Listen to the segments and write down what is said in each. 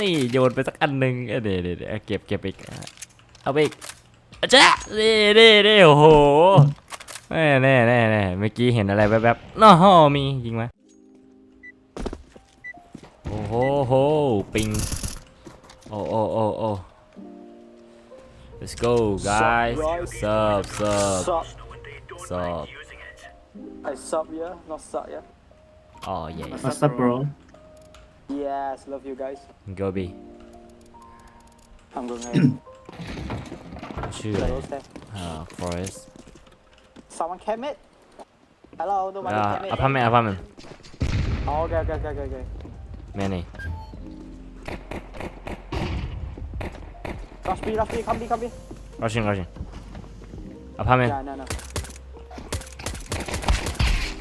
นี่โยนไปสักอันหนึ่งเอ้ยเดี๋ยวเดี๋ยวเดี๋ยวเก็บเก็บอีกเอาไปอีกอาจ๊ะนี่นี่นี่โอ้โหแน่แน่แน่แน่เมื่อกี้เห็นอะไรแวบๆน้อฮอมียิงไหมโอ้โหโหปิงโอ้โอ้โอ้โอ้ let's go guys sub sub Sup? sub I sub yeah, not suck yeah. oh yes What's up bro Yes, love you guys. go B I'm going ahead. ชื่ออะไร Hello, sir. อ่า forest Someone came it? Hello, nobody อ่า came it. apartment apartment Oh, okay, okay, okay, okay, okay. many Rush B, rush B, come B, come B. rushing rushing apartment Yeah, no, no.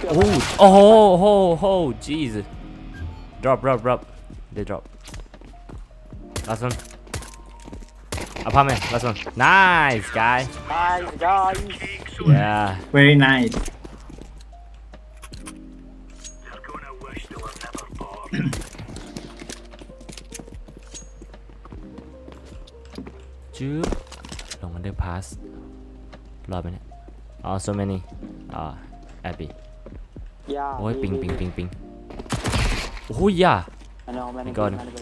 โอ้โหโอ้โหโอ้โหโอ้โห Jesus drop drop drop they drop last one apartment last one nice guy Nice, guys. yeah very niceจื๊บลง underpass รอดไหมเนี่ยอ๋อ so many อ่า Abby Yeah. โอ้ย B, ปิง B, ปิง B. ปิงปิง โอ้ยอย่า I know, many, got B, him. many, B.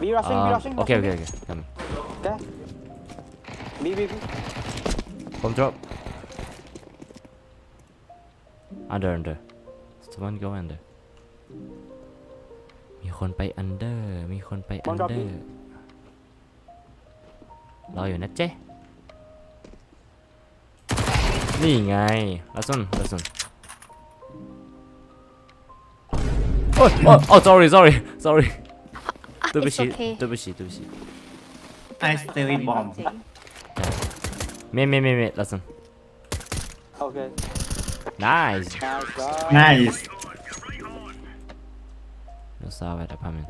B rushing, B อ่า rushing. โอเคโอเค rushing โอเค come Okay. B, B, B. ผม drop under under someone go under มีคนไป under มีคนไป One drop under รออยู่นะเจ๊นี่ไงลัสซุนลัสซุนโอ้ย oh sorry, sorry, ah, okay. 对不起，对不起。I still in bomb. 咩咩咩咩，listen. Okay. Nice. Nice. 有啥玩意旁边？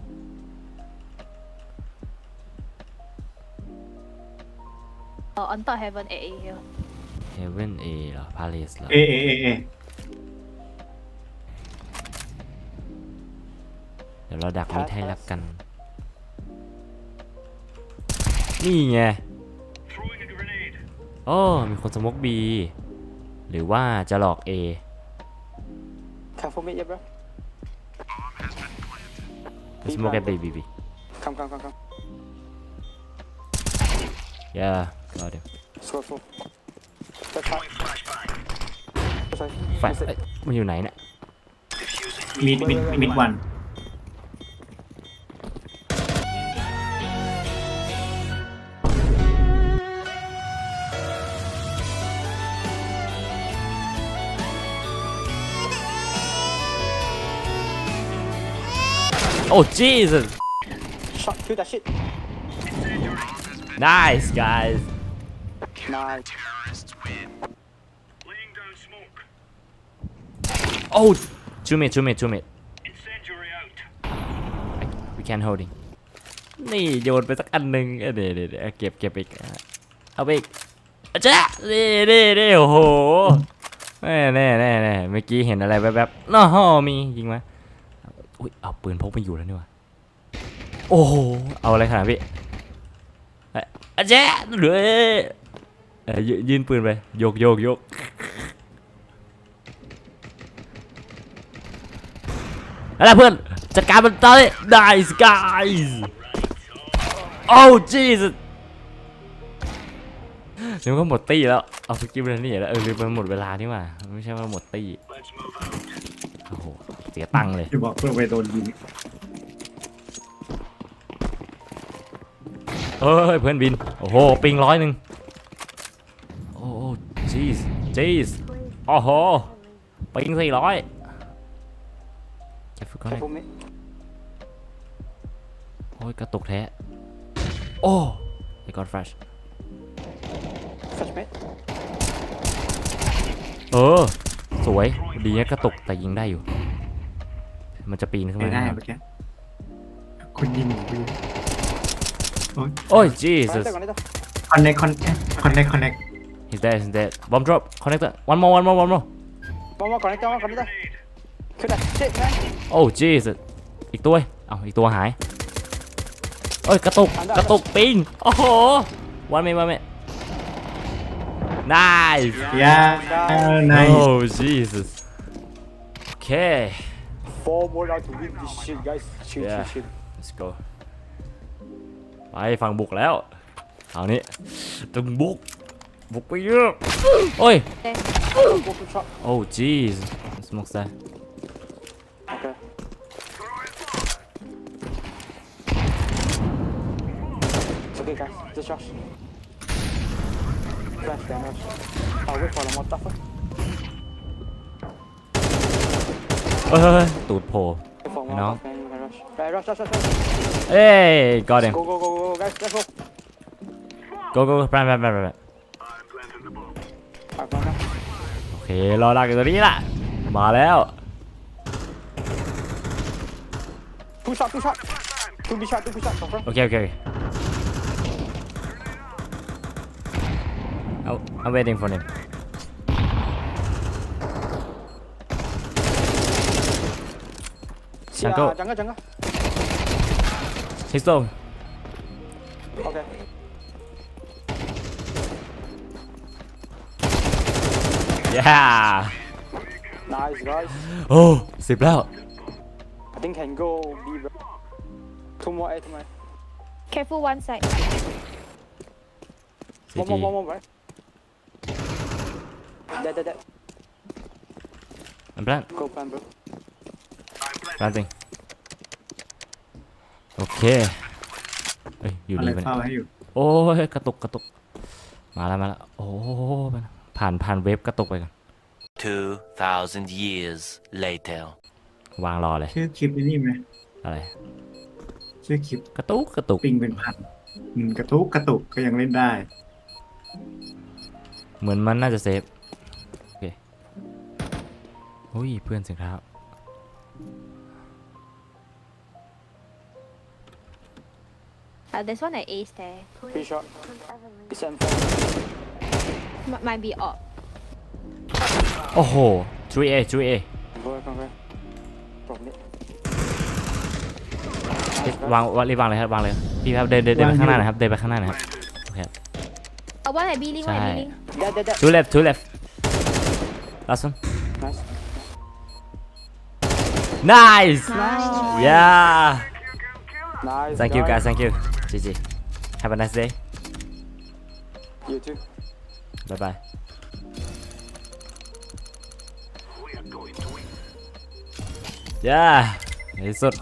哦，on oh, top heaven A 嘅。Heaven A 啦，Palace 啦。A A A A。 เอเอเอเดี๋ยวเราดักมิดให้แล้วกัน นี่ไง โอ้ มีคนสมก B หรือว่าจะหลอก A Careful mid, yeah, bro. smoke at B B B Come, come, come, come. yeah got him Score full. That's hot. Sorry. แฟ Miss it. มันอยู่ไหนเนี่ยมิดมิดมิดวัน oh Jesus Shot, shoot that shit. nice guys Nice. Laying down smoke. oh two mid two mid two mid Incendiary out. we can hold it นี่โยนไปสักอันหนึ่งเอ้ยเดี๋ยวเดี๋ยวเดี๋ยวเก็บเก็บอีกเอาไปอีกอาจ๊ะนี่นี่นี่โอ้โหแน่แน่แน่แน่เมื่อกี้เห็นอะไรแวบๆน้อฮอมียิงไหม อุ้ยเอาปืนพกไม่อยู่แล้วนี่ว่าโอ้โหเอาอะไรขนาดพี่อ้ยอาจ๊เหลือเอ้ยยืนปืนไปโยกโยกโยกอะไรเพื่อนจัดการมันตอนนี้ nice guys oh Jesus นึกว่าหมดตี้แล้ว เอาสกิลเลยนี่แล้วเออลืมไปหมดเวลานี่ว่าไม่ใช่ว่าหมดตี้ โอ้โหเสียตังค์เลย จะบอกเพื่อนไปโดนยิงเฮ้ยเพื่อนบิน โอ้โห ปิงร้อยหนึ่งโอ้โห jeez jeez โอ้โห ปิงสี่ร้อยจะฝึกก่อนเลย Careful mid. โอ้ยกระตุกแท้ โอ้ไอ้กอดแฟช Flash mid. เออ สวย ดีนะกระตุกแต่ยิงได้อยู่ มันจะปีนขึ้นไม่มาได้เมื่อกี้คุณยิงหนูไปโอ้ยโอ้ย Jesus Connector, connector. คอนเนคคอนคอนเนคคอนเนค he's dead he's dead bomb drop connector one more one more one more One more connector, one more connector. Shoot that shit, man. oh Jesus อีกตัวเอ้าอีกตัวหายอ้ยกระตุกกระตุกปิงโอ้โหวันไม่วันไม่ nice ยาใน oh Jesus okay Four more rounds to win this shit, guys. Chill, Yeah. chill, chill. let's go ไปฝั่งบุกแล้วเอานี้ตึงบุก บุกไปเยอะโอ้ย Go, go for shot. oh jeez smoke that Okay. It's okay, guys. Just rush. Flash damage. I'll wait for the more tougher. เฮ้ยเฮ้ยเฮ้ยตูดโผล่ Wait for more No. tough, man. You can rush. Right, rush, rush, rush, rush. เอ้ย got him Go, go, go, go, go, guys. Let's go. go go แปรนแปรนแปรนแปรน I'm planting the bomb. Alright, man. โอเครอดักอยู่ตรงนี้ละมาแล้ว Two shot, two shot. Two B shot, two B shot. Confirm. โอเคโอเคโอเค I'm, I'm waiting for him. Janko. jungle, jungle. He's low. Okay. Yeah. Nice, guys. Oh, zip out. I think can go B. Two more A, two more. Careful, one side. One more, one more, right? Dead, dead, dead. I'm plan Go plan, bro. planting โอเคเอ้ยอยู่อะไรดีมันเฝ้าให้อยู่โอ้ยกระตุกกระตุก มาแล้วมาแล้ว โอ้ยผ่านผ่านเว็บกระตุกไปก่อน2,000 years later. วางรอเลย ชื่อคลิปนี่ไหมอะไร ชื่อคลิปกระตุกกระตุก ปิงเป็นพันอืมกระตุกกระตุกก็ยังเล่นได้ เหมือนมันน่าจะเซฟโอเค อุ้ย เพื่อนสิครับ Uh, there's one at Ace there. B shot. It's M4. M- might be up. โอ้โห 3A 3A Go, go, go. From it. วางวางรีบวางเลยครับวางเลย พี่ครับเดินเดินเดินไปข้างหน้าหนะครับ เดินไปข้างหน้าหนะครับโอเค Uh, one at B link, one at B Sai. link. Dead, dead, dead. two left two left last one Nice. Nice Nice. yeah Nice. thank you guys thank you GG have a nice day You too. bye bye We are going to win. yeah ในที่สุด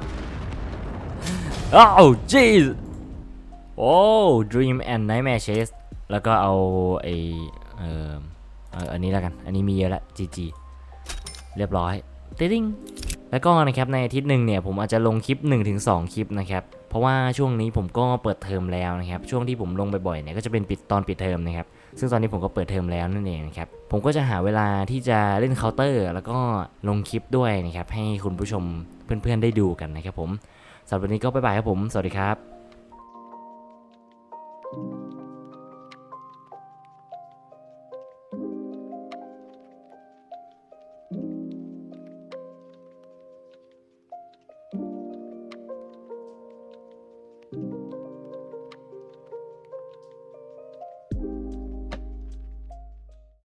โอ้ jeez โอ้ dream and nightmare chase แล้วก็เอาไอเอ่อเอ่ออันนี้แล้วกัน อันนี้มีเยอะแล้ว GG เรียบร้อย ติ๊ง แล้วก็นะครับในอาทิตย์หนึ่งเนี่ยผมอาจจะลงคลิป 1-2 คลิปนะครับเพราะว่าช่วงนี้ผมก็เปิดเทอมแล้วนะครับช่วงที่ผมลงบ่อยๆเนี่ยก็จะเป็นปิดตอนปิดเทอมนะครับซึ่งตอนนี้ผมก็เปิดเทอมแล้วนั่นเองนะครับผมก็จะหาเวลาที่จะเล่นเคาน์เตอร์ แล้วก็ลงคลิปด้วยนะครับให้คุณผู้ชมเพื่อนๆได้ดูกันนะครับผมสำหรับวันนี้ก็บ๊ายบายครับผม สวัสดีครับ